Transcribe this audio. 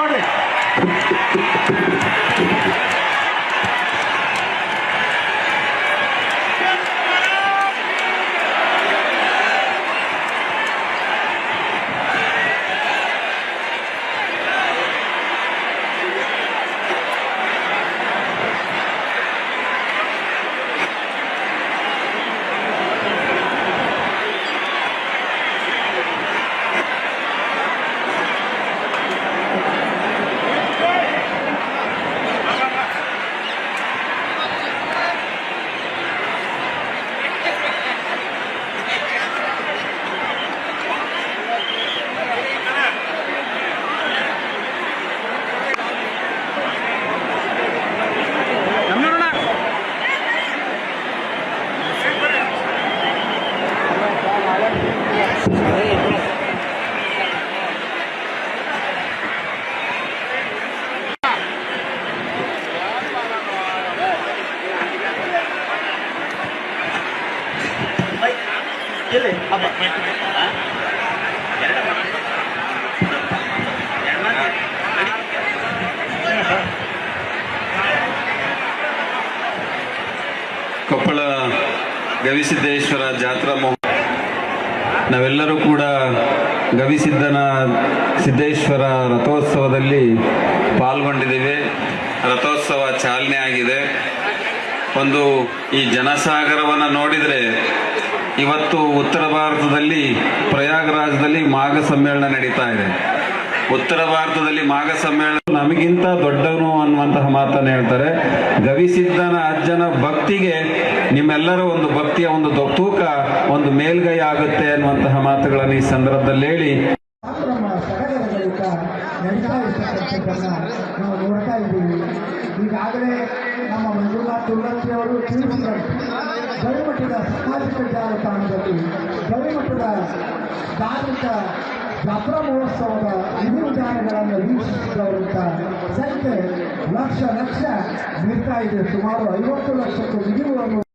ಮಾಡ್ರಿ ಎಲ್ಲಿ ಕೊಪ್ಪಳ ಗವಿಸಿದ್ದೇಶ್ವರ ಜಾತ್ರಾ ಮಹೋ ನಾವೆಲ್ಲರೂ ಕೂಡ ಗವಿಸಿದ್ದನ ಸಿದ್ದೇಶ್ವರ ರಥೋತ್ಸವದಲ್ಲಿ ಪಾಲ್ಗೊಂಡಿದ್ದೇವೆ. ರಥೋತ್ಸವ ಚಾಲನೆ ಆಗಿದೆ. ಒಂದು ಈ ಜನಸಾಗರವನ್ನು ನೋಡಿದರೆ ಇವತ್ತು ಉತ್ತರ ಭಾರತದಲ್ಲಿ ಪ್ರಯಾಗರಾಜದಲ್ಲಿ ಮಾಘ ಸಮ್ಮೇಳನ ನಡೀತಾ ಇದೆ. ಉತ್ತರ ಭಾರತದಲ್ಲಿ ಮಾಘ ಸಮ್ಮೇಳನ ನಮಗಿಂತ ದೊಡ್ಡವನು ಅನ್ನುವಂತಹ ಮಾತನ್ನು ಹೇಳ್ತಾರೆ. ಗವಿಸಿದ್ದನ ಅಜ್ಜನ ಭಕ್ತಿಗೆ ನಿಮ್ಮೆಲ್ಲರ ಒಂದು ಭಕ್ತಿಯ ಒಂದು ತೂಕ ಒಂದು ಮೇಲ್ಗೈ ಆಗುತ್ತೆ ಅನ್ನುವಂತಹ ಮಾತುಗಳನ್ನು ಈ ಸಂದರ್ಭದಲ್ಲಿ ಹೇಳಿ. ಈಗಾಗಲೇ ನಮ್ಮ ಮಂಜುನಾಥ್ ಅವರು ತಿಳಿಸಿದರು ಗವಿಮಠದ ಸಾಮಾಜಿಕ ಜಾಲತಾಣದಲ್ಲಿ ಗವಿಮಠದ ಧಾರ್ಮಿಕ ಜಾತ್ರಾ ಮಹೋತ್ಸವದ ವಿಧಿವಿಧಾನಗಳನ್ನು ವೀಕ್ಷಿಸಿದವರಂತ ಸಂಖ್ಯೆ ಲಕ್ಷ ಲಕ್ಷ ಮೀರ್ತಾ ಇದೆ. ಸುಮಾರು ಐವತ್ತು ಲಕ್ಷಕ್ಕೂ ಮಿಗಿಲುವನ್ನು